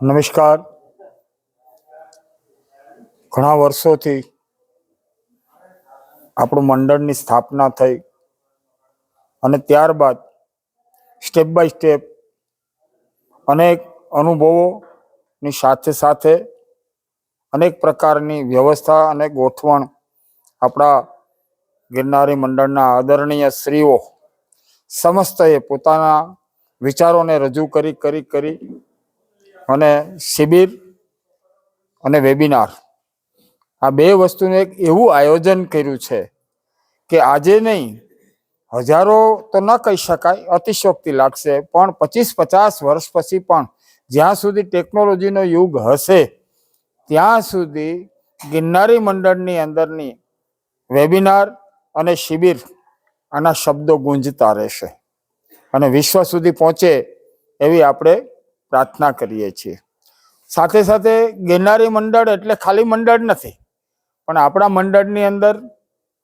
નમસ્કાર. ઘણા વર્ષોથી આપણું મંડળની સ્થાપના થઈ અને ત્યારબાદ સ્ટેપ બાય સ્ટેપ અનેક અનુભવોની સાથે સાથે અનેક પ્રકારની વ્યવસ્થા અને ગોઠવણ આપણા ગિરનારી મંડળના આદરણીય શ્રીઓ સમસ્તએ પોતાના વિચારોને રજૂ કરી કરી કરી અને શિબિર અને વેબિનાર. આ બે વસ્તુનું એક એવું આયોજન કર્યું છે કે આજે નહીં, હજારો તો ન કહી શકાય અતિશોક્તિ લાગશે, પણ પચીસ પચાસ વર્ષ પછી પણ જ્યાં સુધી ટેકનોલોજીનો યુગ હશે, ત્યાં સુધી ગિરનારી મંડળની અંદરની વેબિનાર અને શિબિર આના શબ્દો ગુંજતા રહેશે. અને વિશ્વ સુધી પહોંચે એવી આપણે પ્રાર્થના કરીએ છીએ. સાથે સાથે ગિરનારી મંડળ એટલે ખાલી મંડળ નથી, પણ આપણા મંડળની અંદર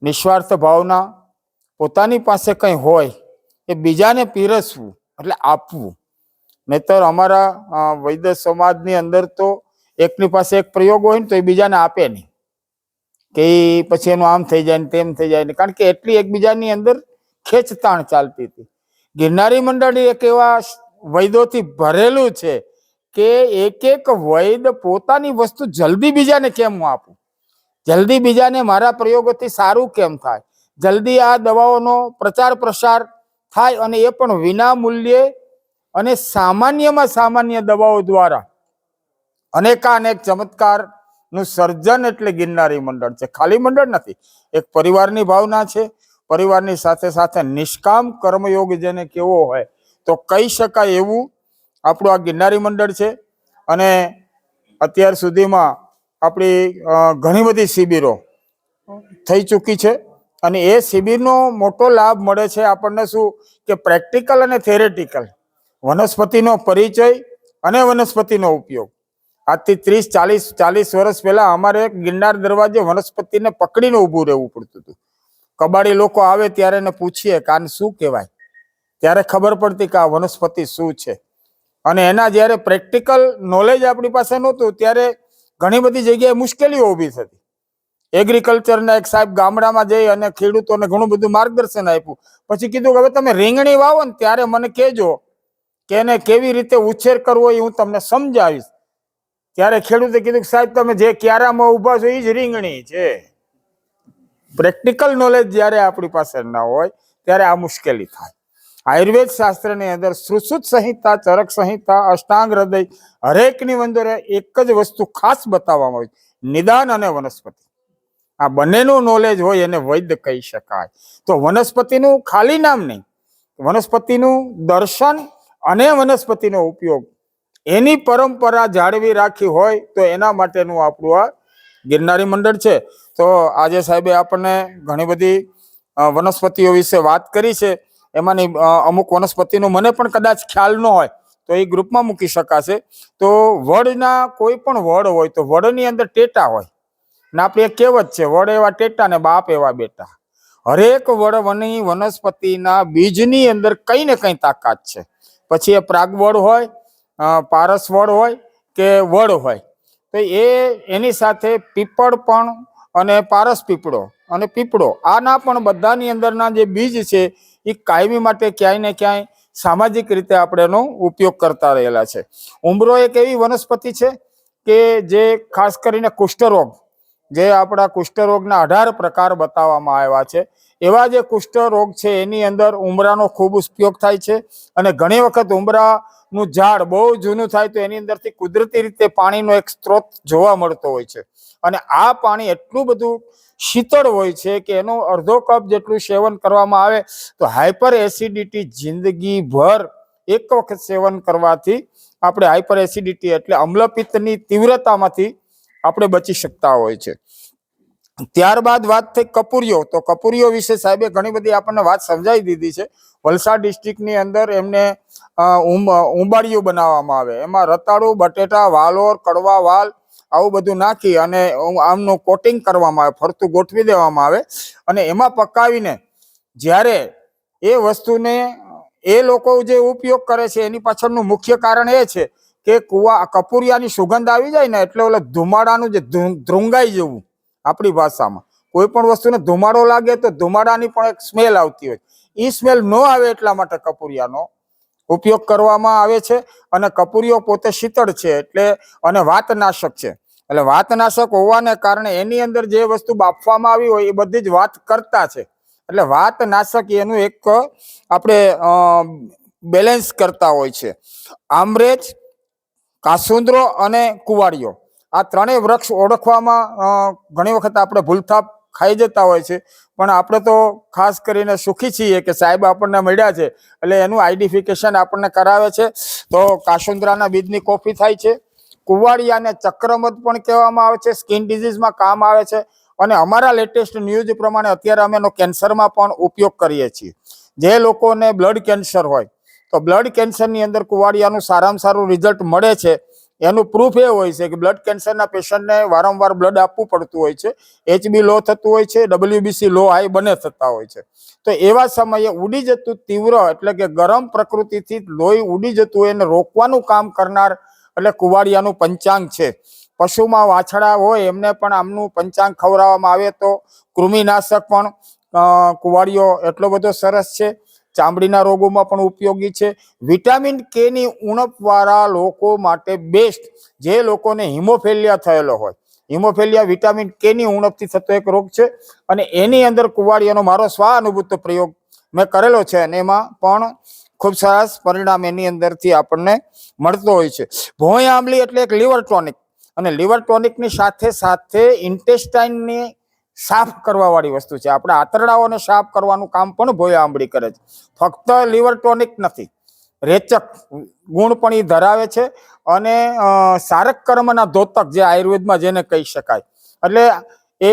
નિસ્વાર્થ ભાવના પોતાની પાસે કંઈ હોય એ બીજાને પીરસવું એટલે આપવું. નહીતર અમારા વૈદ્ય સમાજની અંદર તો એકની પાસે એક પ્રયોગ હોય ને તો એ બીજાને આપે નહીં. કે પછી એનું આમ થઈ જાય ને તેમ થઈ જાય ને, કારણ કે એટલી એકબીજાની અંદર ખેંચતાણ ચાલતી હતી. ગિરનારી મંડળ એક એવા વૈદોથી ભરેલું છે કે એક એક વૈદ પોતાની વસ્તુ જલ્દી બીજાને કેમ આપું? જલ્દી બીજાને મારા પ્રયોગોથી સારું કેમ થાય? જલ્દી આ દવાઓનો પ્રચાર પ્રસાર થાય અને એ પણ વિના મૂલ્યે અને સામાન્યમાં સામાન્ય દવાઓ દ્વારા. અનેકાનેક ચમત્કારનું સર્જન એટલે ગિરનારી મંડળ છે. ખાલી મંડળ નથી, એક પરિવારની ભાવના છે. પરિવારની સાથે સાથે નિષ્કામ કર્મયોગ જેને કેવો હોય તો કહી શકાય એવું આપણું આ ગિરનારી મંડળ છે. અને અત્યાર સુધીમાં આપણી ઘણી બધી શિબિરો થઈ ચૂકી છે. અને એ શિબિરનો મોટો લાભ મળે છે આપણને શું? કે પ્રેક્ટિકલ અને થેરેટિકલ. વનસ્પતિનો પરિચય અને વનસ્પતિનો ઉપયોગ. આજથી ત્રીસ, ચાલીસ ચાલીસ વર્ષ પહેલાં અમારે ગિરનાર દરવાજે વનસ્પતિને પકડીને ઊભું રહેવું પડતું હતું. કબાડી લોકો આવે ત્યારે એને પૂછીએ કાન શું કહેવાય? ત્યારે ખબર પડતી કે આ વનસ્પતિ શું છે. અને એના જ્યારે પ્રેક્ટિકલ નોલેજ આપણી પાસે નહોતું, ત્યારે ઘણી બધી જગ્યાએ મુશ્કેલીઓ ઊભી થતી. એગ્રીકલ્ચરના એક સાહેબ ગામડામાં જઈ અને ખેડૂતોને ઘણું બધું માર્ગદર્શન આપ્યું. પછી કીધું કે હવે તમે રીંગણી વાવો ને ત્યારે મને કહેજો કે એને કેવી રીતે ઉછેર કરવો એ હું તમને સમજાવીશ. ત્યારે ખેડૂતે કીધું કે સાહેબ તમે જે ક્યારામાં ઊભા છો એ જ રીંગણી છે. પ્રેક્ટિકલ નોલેજ જ્યારે આપણી પાસે ના હોય, ત્યારે આ મુશ્કેલી થાય. આયુર્વેદ શાસ્ત્રની અંદર સુશ્રુત સંહિતા, ચરક સંહિતા, અષ્ટાંગ હૃદય હરેકની અંદર એક જ વસ્તુ ખાસ બતાવવામાં આવી. નિદાન અને વનસ્પતિ. આ બંનેનું નોલેજ હોય એને વૈદ્ય કહી શકાય. તો વનસ્પતિનું ખાલી નામ નહીં. વનસ્પતિનું દર્શન અને વનસ્પતિનો ઉપયોગ. એની પરંપરા જાળવી રાખી હોય તો એના માટેનું આપણું આ ગિરનારી મંડળ છે. તો આજે સાહેબે આપણને ઘણી બધી વનસ્પતિઓ વિશે વાત કરી છે. એમાંની અમુક વનસ્પતિનો મને પણ કદાચ ખ્યાલ ન હોય, તો એ ગ્રુપમાં મૂકી શકાશે. તો વડના કોઈ પણ વડ હોય, તો વડની અંદર ટેટા હોય. ને આપણે એક કહેવત છે, વડ એવા ટેટા ને બાપ એવા બેટા. હરેક વડવની વનસ્પતિના બીજની અંદર કઈ ને કઈ તાકાત છે. પછી એ પ્રાગવડ હોય પારસ વડ હોય કે વડ હોય. તો એ, એની સાથે પીપળ પણ અને પારસ પીપળો અને પીપળો, આના પણ બધાની અંદરના જે બીજ છે એ કાયમી માટે ક્યાંય ને ક્યાંય સામાજિક રીતે આપણે એનો ઉપયોગ કરતા રહેલા છે. ઉમરો એક એવી વનસ્પતિ છે કે જે ખાસ કરીને કુષ્ઠરોગ, જે આપણા કુષ્ઠરોગના અઢાર પ્રકાર બતાવવામાં આવ્યા છે. એવા જે કુષ્ઠરોગ છે, એની અંદર ઉમરાનો ખૂબ ઉપયોગ થાય છે અને ઘણી વખત ઉમરાનું ઝાડ બહુ જૂનું થાય તો એની અંદરથી કુદરતી રીતે પાણીનો એક સ્ત્રોત જોવા મળતો હોય છે. અને આ પાણી એટલું બધું શીતળ હોય છે કે એનો અડધો કપ જેટલું સેવન કરવામાં આવે, તો હાઇપર એસિડિટી જિંદગીભર એક વખત સેવન કરવાથી આપણે હાઇપર એસિડિટી એટલે અમ્લપિત્તની તીવ્રતામાંથી આપણે બચી શકતા હોય છે. ત્યારબાદ વાત થઈ કપૂરીઓ તો કપૂરીઓ વિશે સાહેબે ઘણી બધી આપણને વાત સમજાવી દીધી છે. વલસાડ ડિસ્ટ્રિક્ટની અંદર એમને ઉંબાળીઓ બનાવવામાં આવે. એમાં રતાળુ, બટેટા, વાલોર કડવા વાલ આવું બધું નાખી અને આમનું કોટિંગ કરવામાં આવે, ફરતું ગોઠવી દેવામાં આવે અને એમાં પકાવીને જ્યારે એ વસ્તુને એ લોકો જે ઉપયોગ કરે છે, એની પાછળનું મુખ્ય કારણ એ છે કે કુવા કપૂરિયાની સુગંધ આવી જાય ને એટલે ઓલા ધુમાડાનું જે ધ્રુ- ધ્રુંગાઈ જેવું આપણી ભાષામાં. કોઈ પણ વસ્તુને ધુમાડો લાગે તો ધુમાડાની પણ એક સ્મેલ આવતી હોય. એ સ્મેલ ન આવે એટલા માટે કપૂરિયાનો ઉપયોગ કરવામાં આવે છે અને કપૂરીઓ પોતે શીતળ છે એટલે, અને વાતનાશક છે. એટલે વાતનાશક હોવાને કારણે એની અંદર જે વસ્તુ બાફવામાં આવી હોય એ બધી જ વાત કરતા છે. એટલે વાતનાશક એનું એક, આપણે બેલેન્સ કરતા હોય છે. આમરેજ, કાસુંદરો અને કુવાડિયો આ ત્રણેય વૃક્ષ ઓળખવામાં ઘણી વખત આપણે ભૂલથાપ ખાઈ જતા હોય છે. પણ આપણે તો ખાસ કરીને સુખી છીએ કે સાહેબ આપણને મળ્યા છે. એટલે એનું આઈડેન્ટિફિકેશન આપણને કરાવે છે. તો કાસુંદરાના બીજની કોફી થાય છે. કુવાડિયાને ચક્રમત પણ કહેવામાં આવે છે. સ્કિન ડિઝીઝમાં કામ આવે છે. અને અમારા લેટેસ્ટ ન્યૂઝ પ્રમાણે અત્યારે અમે એનો કેન્સરમાં પણ ઉપયોગ કરીએ છીએ. જે લોકોને બ્લડ કેન્સર હોય, તો બ્લડ કેન્સરની અંદર કુવાડિયાનું સારામાં સારું રિઝલ્ટ મળે છે. એનું પ્રૂફ એ હોય છે કે બ્લડ કેન્સરના પેશન્ટને વારંવાર બ્લડ આપવું પડતું હોય છે. એચબી લો થતું હોય છે ડબલ્યુબીસી લો હાઈ બંને થતા હોય છે. તો એવા સમયે ઉડી જતું તીવ્ર એટલે કે ગરમ પ્રકૃતિથી લોહી ઉડી જતું એને રોકવાનું કામ કરનાર એટલે કુવાડિયાનું પંચાંગ છે. પશુમાં વાછડા હોય, એમને પણ આમનું પંચાંગ ખવડાવવામાં આવે તો કૃમિનાશક પણ કુવાડિયો એટલો બધો સરસ છે. ચામડીના રોગોમાં પણ ઉપયોગી છે. વિટામિન કે ની ઉણપવાળા લોકો માટે બેસ્ટ, જે લોકોને હિમોફેલિયા થયેલો હોય. હિમોફેલિયા વિટામિન કે ની ઉણપથી થતો એક રોગ છે અને એની અંદર કુવાડિયાનો મારો સ્વાનુભૂત પ્રયોગ મેં કરેલો છે અને એમાં પણ ખૂબ સરસ પરિણામ એની અંદરથી આપણને મળતો હોય છે. ભોંય આંબલી એટલે એક લીવર ટોનિક અને લીવર ટોનિકની સાથે સાથે ઇન્ટેસ્ટાઇનની સાફ કરવાવાળી વસ્તુ છે. આપણે આંતરડાઓને સાફ કરવાનું કામ પણ ભોય આંબળી કરે છે. ફક્ત લીવર ટોનિક નથી, રેચક ગુણ પણ એ ધરાવે છે અને સારક કર્મના ધોતક જે આયુર્વેદમાં જેને કહી શકાય. એટલે એ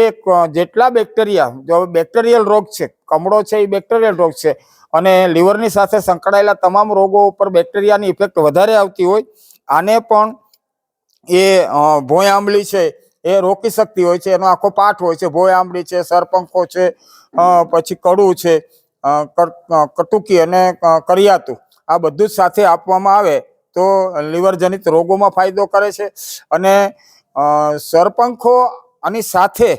જેટલા બેક્ટેરિયા જો બેક્ટેરિયલ રોગ છે, કમળો છે એ બેક્ટેરિયલ રોગ છે, અને લીવરની સાથે સંકળાયેલા તમામ રોગો ઉપર બેક્ટેરિયાની ઇફેક્ટ વધારે આવતી હોય, આને પણ એ ભોય આંબલી છે એ રોકી શકતી હોય છે, એનો આખો પાઠ હોય છે, ભોંય આંબલી છે, સરપંખો છે પછી કડું છે કટુકી અને કરિયાતું, આ બધું જ સાથે આપવામાં આવે તો લીવરજનિત રોગોમાં ફાયદો કરે છે, અને સરપંખો આની સાથે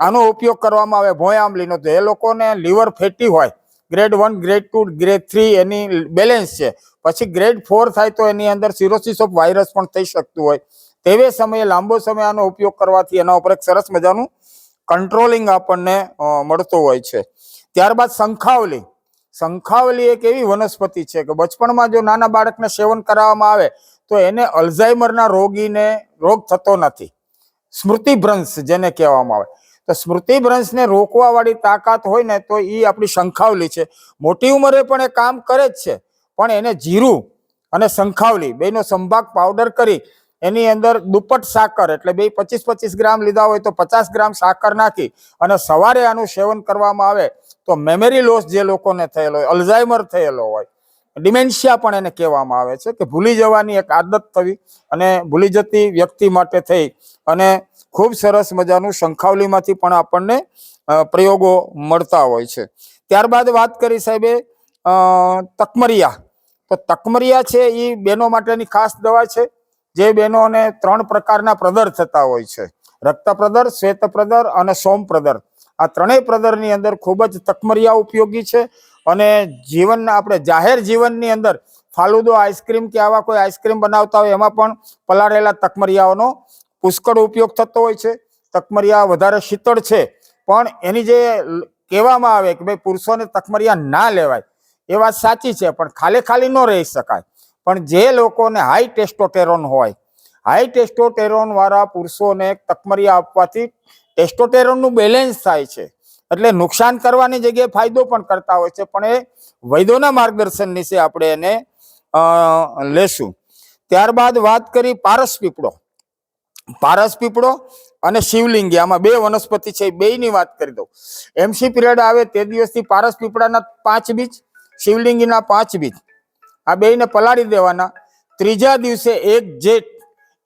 આનો ઉપયોગ કરવામાં આવે, ભોંય આંબલીનો. તો એ લોકોને લીવર ફેટી હોય grade one grade two grade three એની બેલેન્સ છે. પછી ગ્રેડ ફોર થાય તો એની અંદર સિરોસિસ ઓફ વાયરસ પણ થઈ શકતું હોય. તેવે સમયે, લાંબો સમય આનો ઉપયોગ કરવાથી એના ઉપર એક સરસ મજાનું કંટ્રોલિંગ આપણને મળતો હોય છે. ત્યારબાદ શંખાવલી શંખાવલી એક એવી વનસ્પતિ છે કે બચપણમાં જો નાના બાળકને સેવન કરાવવામાં આવે, તો એને અલ્ઝાઇમરના રોગીને રોગ થતો નથી. સ્મૃતિભ્રંશ જેને કહેવામાં આવે. તો સ્મૃતિભ્રંશને રોકવા વાળી તાકાત હોય ને તો એ આપણી શંખાવલી છે. મોટી ઉંમરે પણ એ કામ કરે જ છે. પણ એને જીરું અને શંખાવલી બેનો સંભાગ પાવડર કરી એની અંદર દુપટ સાકર એટલે બે પચીસ પચીસ ગ્રામ લીધા હોય તો પચાસ ગ્રામ સાકર નાખી અને સવારે આનું સેવન કરવામાં આવે તો મેમરી લોસ જે લોકોને થયેલો હોય અલ્ઝાઇમર થયેલો હોય ડિમેન્શિયા પણ એને કહેવામાં આવે છે કે ભૂલી જવાની એક આદત થવી અને ભૂલી જતી વ્યક્તિ માટે થઈ અને ખૂબ સરસ મજાનું શંખાવલીમાંથી પણ આપણને પ્રયોગો મળતા હોય છે. ત્યારબાદ વાત કરી સાહેબે તકમરિયા. તો તકમરિયા છે એ બહેનો માટેની ખાસ દવા છે, જે બહેનોને ત્રણ પ્રકારના પ્રદર થતા હોય છે. રક્ત પ્રદર, શ્વેત પ્રદર અને સોમ પ્રદર. આ ત્રણેય પ્રદરની અંદર ખૂબ જ તકમરિયા ઉપયોગી છે. અને જીવનના આપણે જાહેર જીવનની અંદર ફાલુદો આઈસ્ક્રીમ કે આવા કોઈ આઈસ્ક્રીમ બનાવતા હોય એમાં પણ પલાળેલા તકમરિયાઓનો પુષ્કળ ઉપયોગ થતો હોય છે. તકમરિયા વધારે શીતળ છે. પણ એની જે કહેવામાં આવે કે ભાઈ પુરુષોને તકમરિયા ના લેવાય, એ વાત સાચી છે, પણ ખાલી ખાલી ન રહી શકાય. પણ જે લોકોને હાઈ ટેસ્ટોટેરોન હોય, હાઈ ટેસ્ટોટેરોન વાળા પુરુષોને તકમરિયા આપવાથી ટેસ્ટોટેરોનનું બેલેન્સ થાય છે. એટલે નુકસાન કરવાની જગ્યાએ ફાયદો પણ કરતા હોય છે, પણ એ વૈદ્યોના માર્ગદર્શન નીચે આપણે એને લેશું. ત્યારબાદ વાત કરી પારસ પીપળો. પારસ પીપળો અને શિવલિંગી, આમાં બે વનસ્પતિ છે બે ની વાત કરી દઉં. એમસી પીરિયડ આવે તે દિવસથી પારસ પીપળાના પાંચ બીજ, શિવલિંગીના પાંચ બીજ. આ બેયને પલાળી દેવાના. ત્રીજા દિવસે એક જેટ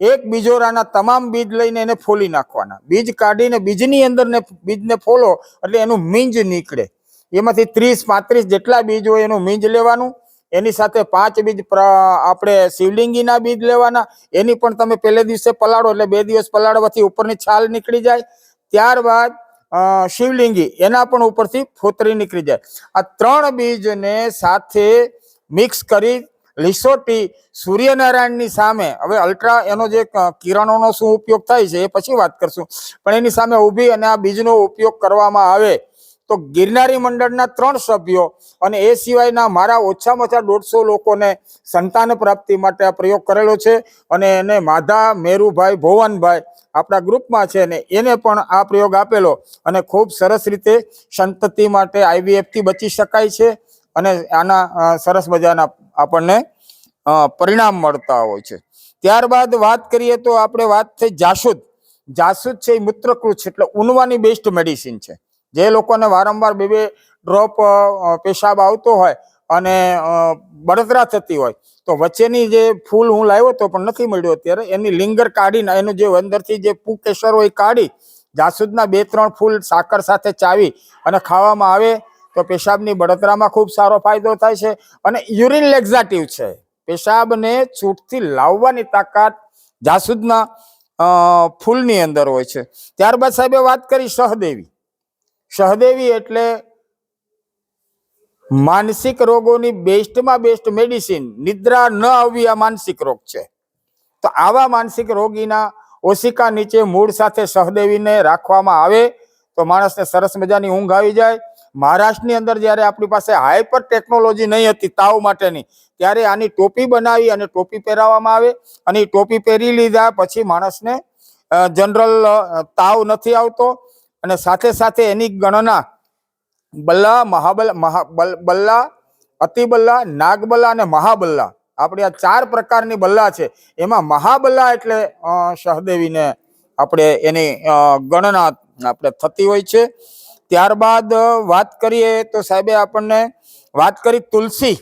એક બીજોરાના તમામ બીજ લઈને એને ફોલી નાખવાના. બીજ કાઢીને બીજની અંદરને બીજને ફોલો એટલે એનું મીંજ નીકળે. એમાંથી ત્રીસ પાંત્રીસ જેટલા બીજ હોય એનું મીંજ લેવાનું. એની સાથે પાંચ બીજ આપણે શિવલિંગીના બીજ લેવાના. એની પણ તમે પહેલે દિવસે પલાળો એટલે બે દિવસ પલાળવાથી ઉપરની છાલ નીકળી જાય. ત્યારબાદ શિવલિંગી, એના પણ ઉપરથી ફોતરી નીકળી જાય. આ ત્રણ બીજને સાથે મિક્સ કરી લીસોટી સૂર્યનારાયણની સામે, હવે અલ્ટ્રા એનો જે કિરણોનો શું ઉપયોગ થાય છે એ પછી વાત કરશું. પણ એની સામે ઊભી અને આ બીજનો ઉપયોગ કરવામાં આવે તો ગિરનારી મંડળના ત્રણ સભ્યો અને એ સિવાયના મારા ઓછામાં ઓછા દોઢસો લોકોને સંતાન પ્રાપ્તિ માટે આ પ્રયોગ કરેલો છે અને એને માધા મેરુભાઈ ભુવનભાઈ આપણા ગ્રુપમાં છે ને એને પણ આ પ્રયોગ આપેલો અને ખૂબ સરસ રીતે સંતતિ માટે આઈવીએફથી બચી શકાય છે અને આના સરસ મજાના આપણને પરિણામ મળતા હોય છે. ત્યારબાદ વાત કરીએ તો આપણે વાત થઈ જાસૂદ. જાસૂદ છે એ મૂત્રકૃત છે, એટલે ઉનવાની બેસ્ટ મેડિસિન છે. જે લોકોને વારંવાર બે બે ડ્રોપ પેશાબ આવતો હોય અને બળતરા થતી હોય. તો વચ્ચેની જે ફૂલ હું લાવ્યો હતો પણ નથી મળ્યો અત્યારે, એની લિંગર કાઢીને, એનું જે અંદરથી જે પૂકેસર હોય કાઢી જાસૂદના બે ત્રણ ફૂલ સાકર સાથે ચાવી અને ખાવામાં આવે. તો પેશાબની બળતરામાં ખૂબ સારો ફાયદો થાય છે અને યુરિન લેક્ઝાટિવ છે. પેશાબને છૂટથી લાવવાની તાકાત જાસૂદના ફૂલની અંદર હોય છે. ત્યારબાદ સાહેબે વાત કરી સહદેવી. સહદેવી એટલે માનસિક રોગોની બેસ્ટમાં બેસ્ટ મેડિસિન. નિદ્રા ન આવવી આ માનસિક રોગ છે. તો આવા માનસિક રોગીના ઓશિકા નીચે મૂળ સાથે સહદેવીને રાખવામાં આવે તો માણસને સરસ મજાની ઊંઘ આવી જાય. મહારાષ્ટ્રની અંદર જ્યારે આપણી પાસે હાઈપર ટેકનોલોજી નહીં હતી, તાવ માટેની ત્યારે આની ટોપી બનાવી અને ટોપી પહેરાવવામાં આવે અને એ ટોપી પહેરી લીધા પછી માણસને જનરલ તાવ નથી આવતો અને સાથે સાથે એની ગણના બલ્લા, મહાબલ, મહા બલ્લા, અતિબલ્લા, નાગબલ્લા અને મહાબલ્લા. આપણે આ ચાર પ્રકારની બલ્લા છે. એમાં મહાબલ્લા એટલે સહદેવીને આપણે એની ગણના આપણે થતી હોય છે. ત્યારબાદ વાત કરીએ તો સાહેબે આપણને વાત કરી તુલસી.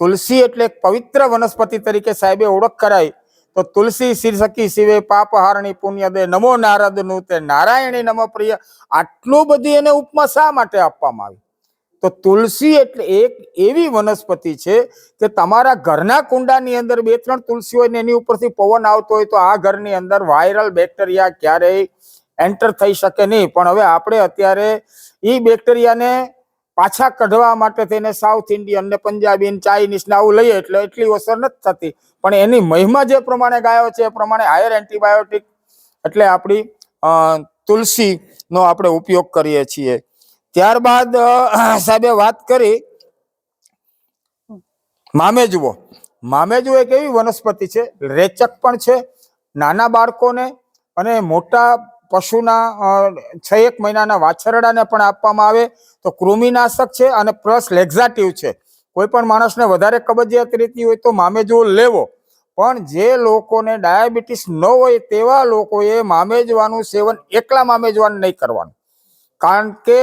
તુલસી એટલે પવિત્ર વનસ્પતિ તરીકે સાહેબે ઓળખ કરાઈ. તો તુલસી શીર્ષકી શિવે પાપહારણી પુણ્ય દે. નમો નારદનું તે નારાયણી નમ પ્રિય. આટલું બધી એને ઉપમા શા માટે આપવામાં આવી? તો તુલસી એટલે એક એવી વનસ્પતિ છે કે તમારા ઘરના કુંડાની અંદર બે ત્રણ તુલસી હોય ને એની ઉપરથી પવન આવતો હોય તો આ ઘરની અંદર વાયરલ બેક્ટેરિયા ક્યારેય એન્ટર થઈ શકે નહીં. પણ હવે આપણે અત્યારે એ બેક્ટેરિયાને પાછા કઢવા માટે થઈને સાઉથ ઇન્ડિયન ને પંજાબી ને ચાઇનીઝ ને આવું લઈએ એટલે એટલી અસર નથી થતી. પણ એની મહિમા જે પ્રમાણે ગાયો છે, એ પ્રમાણે હાયર એન્ટીબાયોટિક એટલે આપણી તુલસીનો આપણે ઉપયોગ કરીએ છીએ. ત્યારબાદ સાહેબે વાત કરી. મામેજવો મામેજવો એક એવી વનસ્પતિ છે? રેચક પણ છે, નાના બાળકોને અને મોટા પશુના છ એક મહિનાના વાછરડાને પણ આપવામાં આવે. તો કૃમિનાશક છે અને પ્લસ લેક્ઝાટિવ છે. કોઈ પણ માણસને વધારે કબજિયાત રહેતી હોય તો મામેજવો લેવો. પણ જે લોકોને ડાયાબિટીસ ન હોય તેવા લોકોએ મામેજવાનું સેવન એકલા મામેજવાનું નહીં કરવાનું. કારણ કે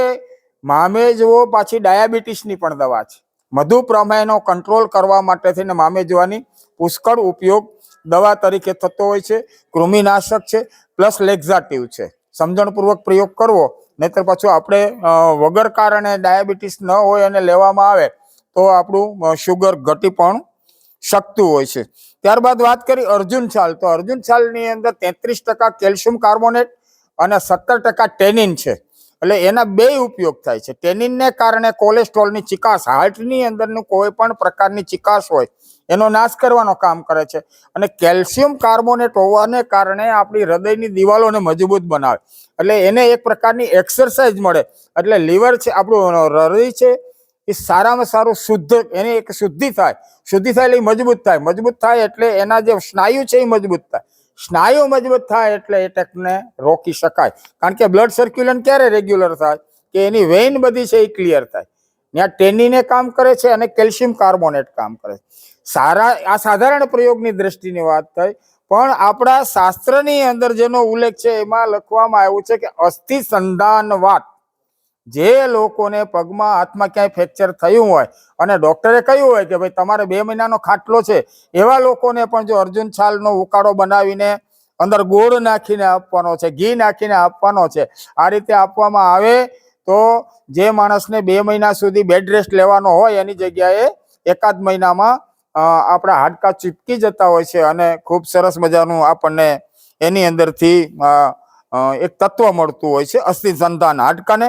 મામેજવો પાછી ડાયાબિટીસની પણ દવા છે. મધુપ્રમેહનો કંટ્રોલ કરવા માટે થઈને મામેજવાની પુષ્કળ ઉપયોગ દવા તરીકે થતો હોય છે. કૃમિનાશક છે. પ્લસ લેક્ઝાટિવ છે. સમજણપૂર્વક પ્રયોગ કરવો, નહીતર પાછું આપણે વગર કારણે ડાયાબિટીસ ન હોય અને લેવામાં આવે, તો આપણું શુગર ઘટી પણ શકતું હોય છે. ત્યારબાદ વાત કરી અર્જુન છાલ. તો અર્જુન છાલની અંદર તેત્રીસ ટકા કેલ્શિયમ કાર્બોનેટ અને સત્તર ટકા ટેનિન છે. એટલે એના બે ઉપયોગ થાય છે. ટેનિનને કારણે કોલેસ્ટ્રોલની ચિકાસ, હાર્ટની અંદરનું કોઈ પણ પ્રકારની ચિકાસ હોય એનો નાશ કરવાનો કામ કરે છે. અને કેલ્શિયમ કાર્બોનેટ હોવાને કારણે આપણી હૃદયની દિવાલોને મજબૂત બનાવે. એટલે એને એક પ્રકારની એક્સરસાઇઝ મળે. એટલે લીવર છે, આપણું હૃદય છે, એ સારામાં સારું શુદ્ધ, એની એક શુદ્ધિ થાય. શુદ્ધિ થાય એટલે મજબૂત થાય. મજબૂત થાય એટલે એના જે સ્નાયુ છે, એ મજબૂત થાય. સ્નાયુ મજબૂત થાય એટલે એટેકને રોકી શકાય. કારણ કે બ્લડ સર્ક્યુલેશન ક્યારે રેગ્યુલર થાય? કે એની વેઇન બધી છે, એ ક્લિયર થાય. ત્યાં ટેનીને કામ કરે છે અને કેલ્શિયમ કાર્બોનેટ કામ કરે છે. સારા, આ સાધારણ પ્રયોગની દ્રષ્ટિની વાત થઈ. પણ આપણા શાસ્ત્રની અંદર જેનો ઉલ્લેખ છે, એમાં લખવામાં આવ્યું છે કે અસ્થિ સંધાન વાત. જે લોકોને પગમાં હાથમાં ક્યાંય ફ્રેક્ચર થયું હોય, અને ડોક્ટરે કહ્યું હોય કે ભાઈ તમારે બે મહિનાનો ખાટલો છે, એવા લોકોને પણ જો અર્જુન છાલનો ઉકાળો બનાવીને અંદર ગોળ નાખીને આપવાનો છે, ઘી નાખીને આપવાનો છે, આ રીતે આપવામાં આવે તો જે માણસને બે મહિના સુધી બેડ રેસ્ટ લેવાનો હોય, એની જગ્યાએ એકાદ મહિનામાં આપણા હાડકા ચીપકી જતા હોય છે અને ખૂબ સરસ મજાનું આપણને એની અંદરથી એક તત્વ મળતું હોય છે, અસ્થિ સંધાન હાડકાને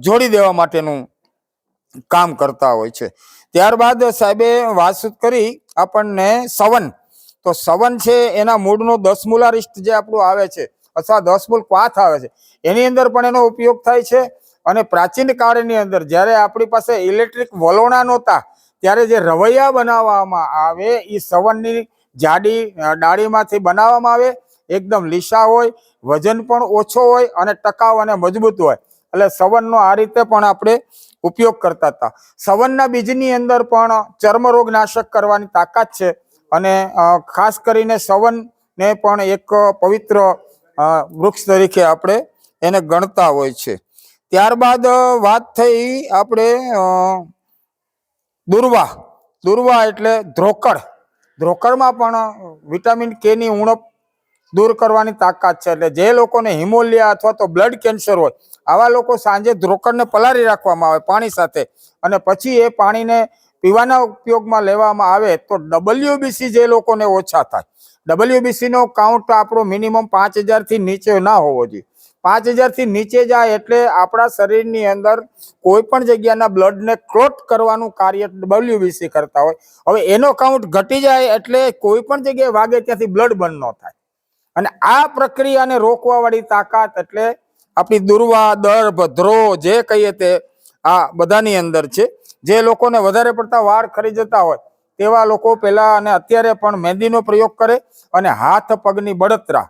જોડી દેવા માટેનું કામ કરતા હોય છે. ત્યારબાદ સાહેબે વાત કરી આપણને સવન. તો સવન છે એના મૂળનો દસમૂલારિષ્ટ જે આપણું આવે છે, અથવા દસમૂલ ક્વાથ આવે છે, એની અંદર પણ એનો ઉપયોગ થાય છે. અને પ્રાચીન કાળની અંદર જ્યારે આપણી પાસે ઇલેક્ટ્રિક વલોણા નહોતા ત્યારે જે રવૈયા બનાવવામાં આવે એ સવનની જાડી ડાળીમાંથી બનાવવામાં આવે. એકદમ લીસા હોય, વજન પણ ઓછો હોય અને ટકાઉ અને મજબૂત હોય. એટલે સવનનો આ રીતે પણ આપણે ઉપયોગ કરતા હતા. સવનના બીજની અંદર પણ ચર્મરોગ નાશક કરવાની તાકાત છે અને ખાસ કરીને સવનને પણ એક પવિત્ર વૃક્ષ તરીકે આપણે એને ગણતા હોય છે. ત્યારબાદ વાત થઈ આપણે દુર્વા. દુર્વા એટલે ધ્રોકડ. ધ્રોકડમાં પણ વિટામિન કેની ઉણપ દૂર કરવાની તાકાત છે. એટલે જે લોકોને હિમોલિયા અથવા તો બ્લડ કેન્સર હોય, આવા લોકો સાંજે ધ્રોકડને પલાળી રાખવામાં આવે પાણી સાથે. અને પછી એ પાણીને પીવાના ઉપયોગમાં લેવામાં આવે તો ડબલ્યુબીસી જે લોકોને ઓછા થાય. ડબલ્યુબીસીનો કાઉન્ટ આપણો મિનિમમ પાંચ હજારથી નીચે ના હોવો જોઈએ. પાંચથી નીચે જાય એટલે આપણા શરીરની અંદર કોઈ પણ જગ્યાના બ્લડને ક્લોટ કરવાનું કાર્ય ડબલ્યુબીસી કરતા હોય. હવે એનો કાઉન્ટ ઘટી જાય એટલે કોઈ પણ જગ્યાએ વાગે ત્યાંથી બ્લડ બંધ ન થાય. અને આ પ્રક્રિયાને રોકવા વાળી તાકાત એટલે આપણી દુર્વા, દર્ભ ધ્રો જે કહીએ તે આ બધાની અંદર છે. જે લોકોને વધારે પડતા વાળ ખરી જતા હોય તેવા લોકો પહેલા અને અત્યારે પણ મહેંદીનો પ્રયોગ કરે અને હાથ પગની બળતરા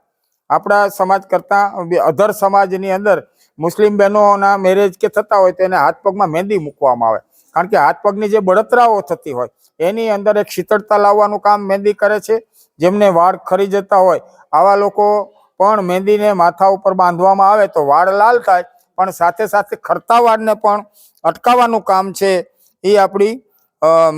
આપણા સમાજ કરતા અધર સમાજની અંદર મુસ્લિમ બહેનોના મેરેજ કે થતા હોય તો એને હાથ પગમાં મહેંદી મૂકવામાં આવે. કારણ કે હાથ પગની જે બળતરાઓ થતી હોય, એની અંદર એક શીતળતા લાવવાનું કામ મહેંદી કરે છે. જેમને વાળ ખરી જતા હોય, આવા લોકો પણ મહેંદીને માથા ઉપર બાંધવામાં આવે તો વાળ લાલ થાય, પણ સાથે સાથે ખરતા વાળને પણ અટકાવવાનું કામ છે એ આપણી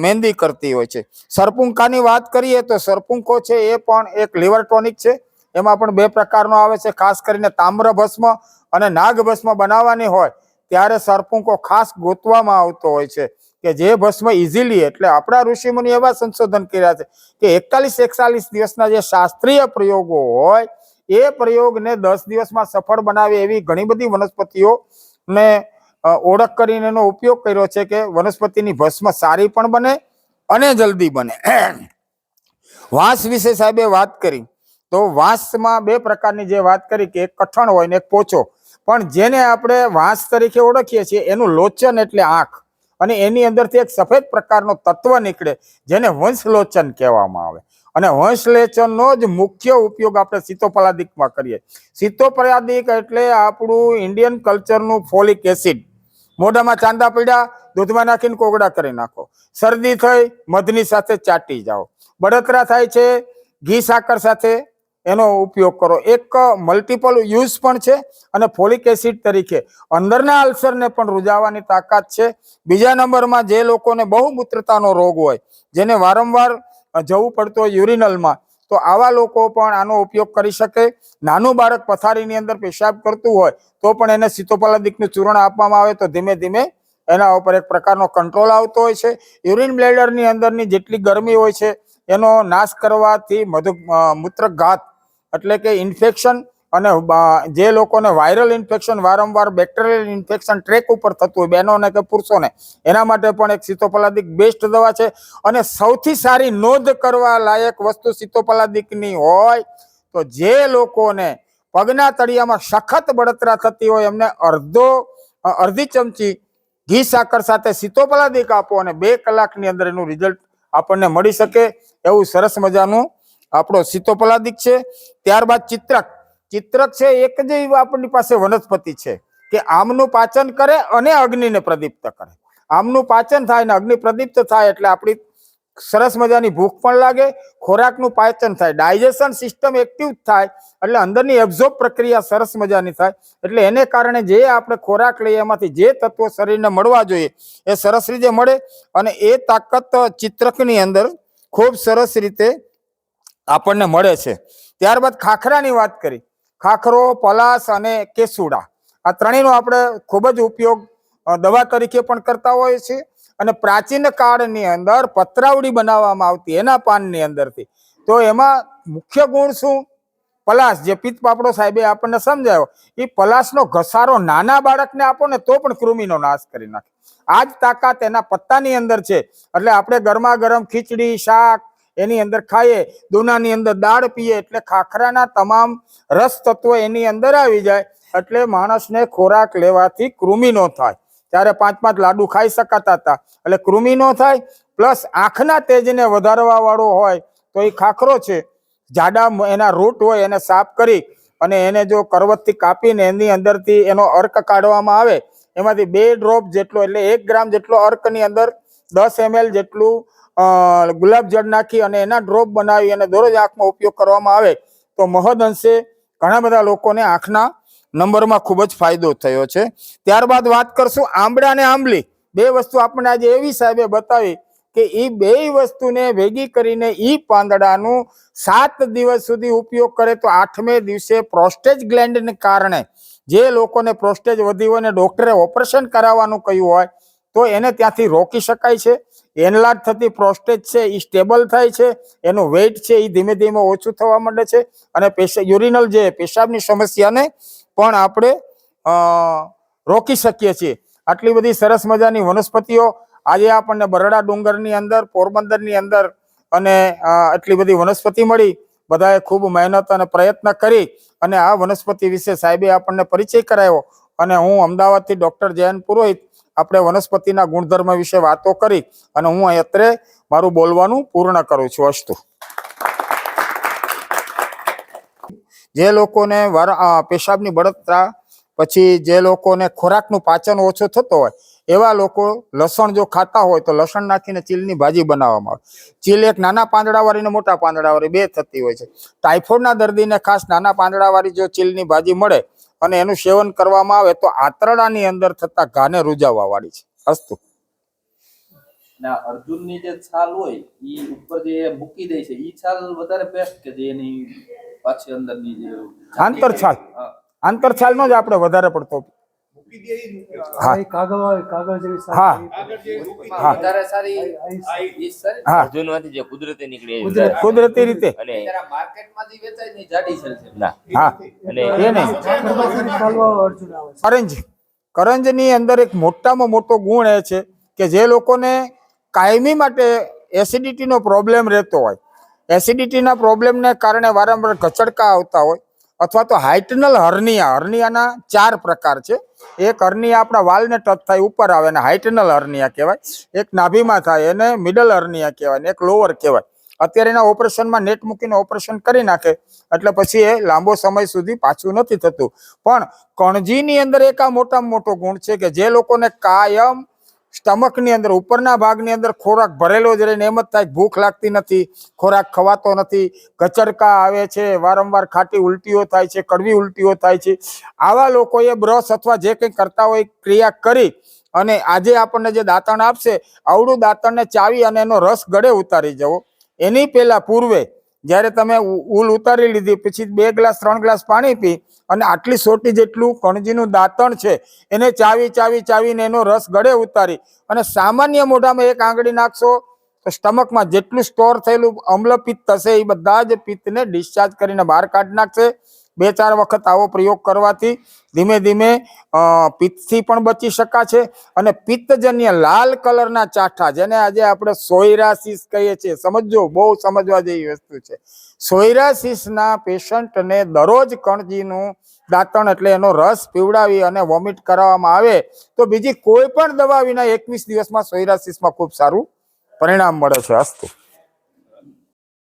મહેંદી કરતી હોય છે. સરપુંકાની વાત કરીએ તો સરપુંકો છે એ પણ એક લિવર ટોનિક છે. એમાં પણ બે પ્રકારનો આવે છે. ખાસ કરીને તામ્ર ભસ્મ અને નાગ ભસ્મ બનાવવાની હોય ત્યારે સરપુંકો ખાસ ગોતવામાં આવતો હોય છે કે જે ભસ્મ ઇઝીલી એટલે આપણા ઋષિમુનિ એવા સંશોધન કર્યા છે કે એકતાલીસ એકતાલીસ દિવસના જે શાસ્ત્રીય પ્રયોગો હોય એ પ્રયોગને દસ દિવસમાં સફળ બનાવે એવી ઘણી બધી વનસ્પતિઓ ને ઓળખ કરીને એનો ઉપયોગ કર્યો છે કે વનસ્પતિની ભસ્મ સારી પણ બને અને જલ્દી બને. વાંસ વિશે સાહેબે વાત કરી. તો વાંસમાં બે પ્રકારની જે વાત કરી કે એક કઠણ હોય ને એક પોચો. પણ જેને આપણે વાંસ તરીકે ઓળખીએ છીએ, એનું લોચન એટલે આંખ. અને એની અંદરથી એક સફેદ પ્રકારનો તત્વ નીકળે, જેને વંશલોચન કહેવામાં આવે. અને વંશલેચનનો જ મુખ્ય ઉપયોગ આપણે સીતોપલાદિકમાં કરીએ. સીતોપલાદિક એટલે આપણું ઇન્ડિયન કલ્ચરનું ફોલિક એસિડ. મોઢામાં ચાંદા પીડા દૂધમાં નાખીને કોગળા કરી નાખો. શરદી થઈ, મધની સાથે ચાટી જાઓ. બળતરા થાય છે, ઘી, સાકર સાથે એનો ઉપયોગ કરો. એક મલ્ટિપલ યુઝ પણ છે અને ફોલિક એસિડ તરીકે. અંદરના અલ્સરને પણ રૂજાવવાની તાકાત છે. બીજા નંબરમાં જે લોકોને બહુમૂત્રતાનો રોગ હોય, જેને વારંવાર જવું પડતું હોય યુરિનલમાં તો આવા લોકો પણ આનો ઉપયોગ કરી શકે. નાનું બાળક પથારીની અંદર પેશાબ કરતું હોય, તો પણ એને સીતોપલાદિકનું ચૂર્ણ આપવામાં આવે, તો ધીમે ધીમે એના ઉપર એક પ્રકારનો કંટ્રોલ આવતો હોય છે. યુરિન બ્લેડરની અંદરની જેટલી ગરમી હોય છે, એનો નાશ કરવાથી મધુ મૂત્રઘાત એટલે કે ઇન્ફેક્શન અને જે લોકોને વાયરલ ઇન્ફેક્શન વારંવાર બેક્ટેરિયલ ઇન્ફેક્શન ટ્રેક ઉપર થતું હોય, બહેનોને કે પુરુષોને, એના માટે પણ એક સિતોપલાદિક બેસ્ટ દવા છે. અને સૌથી સારી નોંધ કરવા લાયક વસ્તુ સિતોપલાદિકની હોય, તો જે લોકોને પગના તળિયામાં સખત બળતરા થતી હોય, એમને અડધો અડધી ચમચી ઘી સાકર સાથે સિતોપલાદિક આપો અને બે કલાકની અંદર એનું રિઝલ્ટ આપણને મળી શકે. એવું સરસ મજાનું આપણો સીતોપલાદિક છે. ત્યારબાદ ચિત્રક. ચિત્રક છે એક જ આપણી પાસે વનસ્પતિ છે કે આમનું પાચન કરે અને અગ્નિને પ્રદીપ્ત કરે. આમનું પાચન થાય ને અગ્નિ પ્રદીપ્ત થાય એટલે આપણી સરસ મજાની ભૂખ પણ લાગે, ખોરાકનું પાચન થાય, ડાયજેશન સિસ્ટમ એક્ટિવ થાય, એટલે અંદરની એબ્ઝોર્બ પ્રક્રિયા સરસ મજાની થાય. એટલે એને કારણે જે આપણે ખોરાક લઈએ, એમાંથી જે તત્વો શરીરને મળવા જોઈએ, એ સરસ રીતે મળે અને એ તાકાત ચિત્રકની અંદર ખૂબ સરસ રીતે આપણને મળે છે. ત્યારબાદ ખાખરાની વાત કરી. ખાખરો પલાસ અને કેસુડા. આ ત્રણેયનો આપણે ખૂબ જ ઉપયોગ દવા તરીકે પણ કરતા હોઈએ છીએ અને પ્રાચીન કાળની અંદર પતરાવડી બનાવવામાં આવતી એના પાનની અંદરથી. તો એમાં મુખ્ય ગુણ શું? પલાશ, જે પિત્ત પાપડો સાહેબે આપણને સમજાયો, એ પલાશનો ઘસારો નાના બાળકને આપો ને તો પણ કૃમિનો નાશ કરી નાખે. આ જ તાકાત એના પત્તાની અંદર છે. એટલે આપણે ગરમા ગરમ ખીચડી, શાક એની અંદર ખાઈએ, દૂનાની અંદર દાળ પીએ એટલે ખાખરાના તમામ રસ તત્વો એની અંદર આવી જાય એટલે માણસને ખોરાક લેવાથી કૃમિ નો થાય. ત્યારે પાંચ પાંચ લાડુ ખાઈ શકાતા હતા. એટલે કૃમિ નો થાય, પ્લસ આંખના તેજને વધારવા વાળો હોય તો એ ખાખરો છે. જાડા એના રૂટ હોય એને સાફ કરી અને એને જો કરવતથી કાપીને એની અંદરથી એનો અર્ક કાઢવામાં આવે, એમાંથી બે ડ્રોપ જેટલો એટલે એક ગ્રામ જેટલો અર્કની અંદર દસ એમએલ જેટલું ગુલાબ ગુલાબજળ નાખી અને એના ડ્રોપ બનાવી અને દરરોજ આંખમાં ઉપયોગ કરવામાં આવે તો મહદ અંશે ઘણા બધા લોકોને આંખના નંબરમાં ખૂબ જ ફાયદો થયો છે. ત્યારબાદ વાત કરશું આંબળા અને આંબલી. બે વસ્તુ આપણને આજે એવી સાહેબે બતાવી કે એ બે વસ્તુને ભેગી કરીને એ પાંદડાનું સાત દિવસ સુધી ઉપયોગ કરે તો આઠમે દિવસે પ્રોસ્ટેજ ગ્લેન્ડને કારણે જે લોકોને પ્રોસ્ટેજ વધી હોય ને ડોક્ટરે ઓપરેશન કરાવવાનું કહ્યું હોય તો એને ત્યાંથી રોકી શકાય છે. એનલાર્જ થતી પ્રોસ્ટેજ છે એ સ્ટેબલ થાય છે. એનું વેઇટ છે એ ધીમે ધીમે ઓછું થવા માંડે છે. અને પેશા, યુરિનલ જે પેશાબની સમસ્યાને પણ આપણે રોકી શકીએ છીએ. આટલી બધી સરસ મજાની વનસ્પતિઓ આજે આપણને બરડા ડુંગરની અંદર, પોરબંદરની અંદર અને આટલી બધી વનસ્પતિ મળી. બધાએ ખૂબ મહેનત અને પ્રયત્ન કરી અને આ વનસ્પતિ વિશે સાહેબે આપણને પરિચય કરાયો. અને હું અમદાવાદથી ડૉક્ટર જયંત પુરોહિત આપણે વનસ્પતિના ગુણધર્મ વિશે વાતો કરી અને હું અત્રે મારું બોલવાનું પૂર્ણ કરું છું અસ્તુ. જે લોકોને પેશાબની બળતરા, પછી જે લોકોને ખોરાકનું પાચન ઓછું થતો હોય, એવા લોકો લસણ જો ખાતા હોય તો લસણ નાખીને ચીલની ભાજી બનાવવામાં આવે. ચીલ એક નાના પાંદડાવાળી ને મોટા પાંદડાવાળી, બે થતી હોય છે. ટાઇફોઇડના દર્દીને ખાસ નાના પાંદડાવાળી જો ચીલની ભાજી મળે અને એનું સેવન કરવામાં આવે તો આંતરડાની અંદર થતા ઘાને રૂજાવા વાળી છે. અસ્તુ. અર્જુનની જે છાલ હોય ઈ ઉપર જે મૂકી દે છે ઈ છાલ વધારે બેસ્ટ કે જે એની પાછી અંદરની જે આંતરછાલ. આંતરછાલનો જ આપણે વધારે પડતો હા. કાગળ કાગળ જેવી હા. હા. વધારે સારી આ- ઈ સારી હા. અર્જુનમાંથી જે કુદરતી નીકળી કુદરતી. રીતે. અને માર્કેટમાંથી વેચાય ને જાડી છાલ ના. હા. અને એ નહીં. કરંજ કરંજની અંદર એક મોટામાં મોટો ગુણ એ છે કે જે લોકોને કાયમી માટે એસિડિટીનો પ્રોબ્લેમ રહેતો હોય. એસિડિટીના પ્રોબ્લેમને કારણે વારંવાર ઘચડકા આવતા હોય. અથવા તો હાઇટનલ હર્નિયા. હર્નિયાના ચાર પ્રકાર છે. એક હર્નિયા આપણા વાલને ટચ થાય, ઉપર આવે અને હાઇટનલ હર્નિયા કહેવાય. એક નાભીમાં થાય એને મિડલ હર્નિયા કહેવાય ને એક લોઅર કહેવાય. અત્યારે એના ઓપરેશનમાં નેટ મૂકીને ઓપરેશન કરી નાખે. એટલે પછી એ લાંબો સમય સુધી પાછું નથી થતું. પણ કણજીની અંદર એક આ મોટામાં મોટો ગુણ છે કે જે લોકોને કાયમ સ્ટમકની અંદર, ઉપરના ભાગની અંદર ખોરાક ભરેલો જ રહીને એમ જ થાય ભૂખ લાગતી નથી, ખોરાક ખવાતો નથી. કચરકા આવે છે, વારંવાર ખાટી ઉલટીઓ થાય છે, કડવી ઉલટીઓ થાય છે. આવા લોકોએ બ્રશ અથવા જે કંઈ કરતા હોય ક્રિયા કરી અને આજે આપણને જે દાંતણ આપશે, આવડું દાંતણને ચાવી અને એનો રસ ગળે ઉતારી જવો. એની પહેલા પૂર્વે જ્યારે તમે ઉલ ઉતારી લીધી, પછી બે ગ્લાસ, ત્રણ ગ્લાસ પાણી પી અને આટલી સોટી જેટલું કણજીનું દાંતણ છે, એને ચાવી ચાવી, ચાવીને એનો રસ ગળે ઉતારી અને સામાન્ય મોઢામાં એક આંગળી નાખશો તો સ્ટમકમાં જેટલું સ્ટોર થયેલું અમ્લ પિત્ત થશે એ બધા જ પિત્તને ડિસ્ચાર્જ કરીને બહાર કાઢી નાખશે. બે ચાર વખત આવો પ્રયોગ કરવાથી ધીમે ધીમે પિત્તથી પણ બચી શકાશે અને પિત્તજન્ય લાલ કલરના ચાઠા, જેને આજે આપણે સોયરાસિસ કહીએ છીએ સમજો બહુ સમજવા જેવી વસ્તુ છે. સોયરાસિસના પેશન્ટને દરરોજ કણજીનું દાંતણ એટલે એનો રસ પીવડાવી અને વોમિટ કરાવવામાં આવે તો બીજી કોઈ પણ દવા વિના એકવીસ દિવસમાં સોયરાસિસમાં ખૂબ સારું પરિણામ મળે છે. અસ્તુ.